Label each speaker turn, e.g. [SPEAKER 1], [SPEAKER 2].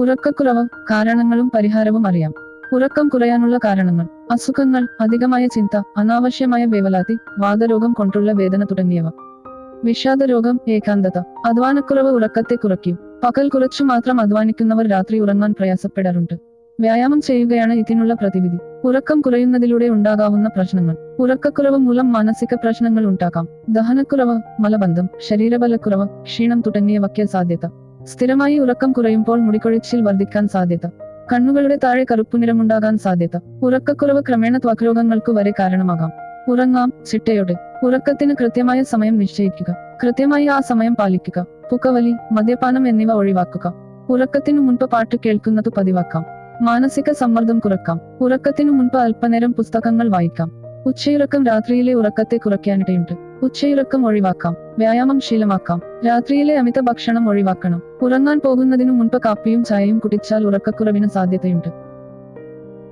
[SPEAKER 1] ഉറക്കക്കുറവ് കാരണങ്ങളും പരിഹാരവും അറിയാം. ഉറക്കം കുറയാനുള്ള കാരണങ്ങൾ അസുഖങ്ങൾ അധികമായ ചിന്ത അനാവശ്യമായ വേവലാതി വാദരോഗം കൊണ്ടുള്ള വേദന തുടങ്ങിയവ. വിഷാദരോഗം ഏകാന്തത അധ്വാനക്കുറവ് ഉറക്കത്തെ കുറയ്ക്കും. പകൽ കുറച്ചു മാത്രം അധ്വാനിക്കുന്നവർ രാത്രി ഉറങ്ങാൻ പ്രയാസപ്പെടാറുണ്ട്. വ്യായാമം ചെയ്യുകയാണ് ഇതിനുള്ള പ്രതിവിധി. ഉറക്കം കുറയുന്നതിലൂടെ ഉണ്ടാകാവുന്ന പ്രശ്നങ്ങൾ. ഉറക്കക്കുറവ് മൂലം മാനസിക പ്രശ്നങ്ങൾ ഉണ്ടാകാം. ദഹനക്കുറവ് മലബന്ധം ശരീരബലക്കുറവ് ക്ഷീണം തുടങ്ങിയവയ്ക്ക് സാധ്യത. സ്ഥിരമായി ഉറക്കം കുറയുമ്പോൾ മുടിക്കൊഴിച്ചിൽ വർദ്ധിക്കാൻ സാധ്യത. കണ്ണുകളുടെ താഴെ കറുപ്പുനിറമുണ്ടാകാൻ സാധ്യത. ഉറക്കക്കുറവ് ക്രമേണ ത്വക്രോഗങ്ങൾക്കു വരെ കാരണമാകാം. ഉറങ്ങാം ചിട്ടയോടെ. ഉറക്കത്തിന് കൃത്യമായ സമയം നിശ്ചയിക്കുക. കൃത്യമായി ആ സമയം പാലിക്കുക. പുകവലി മദ്യപാനം എന്നിവ ഒഴിവാക്കുക. ഉറക്കത്തിനു മുൻപ് പാട്ട് കേൾക്കുന്നത് പതിവാക്കാം. മാനസിക സമ്മർദ്ദം കുറക്കാം. ഉറക്കത്തിനു മുൻപ് അല്പനേരം പുസ്തകങ്ങൾ വായിക്കാം. ഉച്ചയുറക്കം രാത്രിയിലെ ഉറക്കത്തെ കുറയ്ക്കാനിടയുണ്ട്. ഉച്ചയുറക്കം ഒഴിവാക്കാം വ്യായാമം ശീലമാക്കാം രാത്രിയിലെ അമിത ഭക്ഷണം ഒഴിവാക്കണം. ഉറങ്ങാൻ പോകുന്നതിനു മുൻപ് കാപ്പിയും ചായയും കുടിച്ചാൽ ഉറക്കക്കുറവിന് സാധ്യതയുണ്ട്.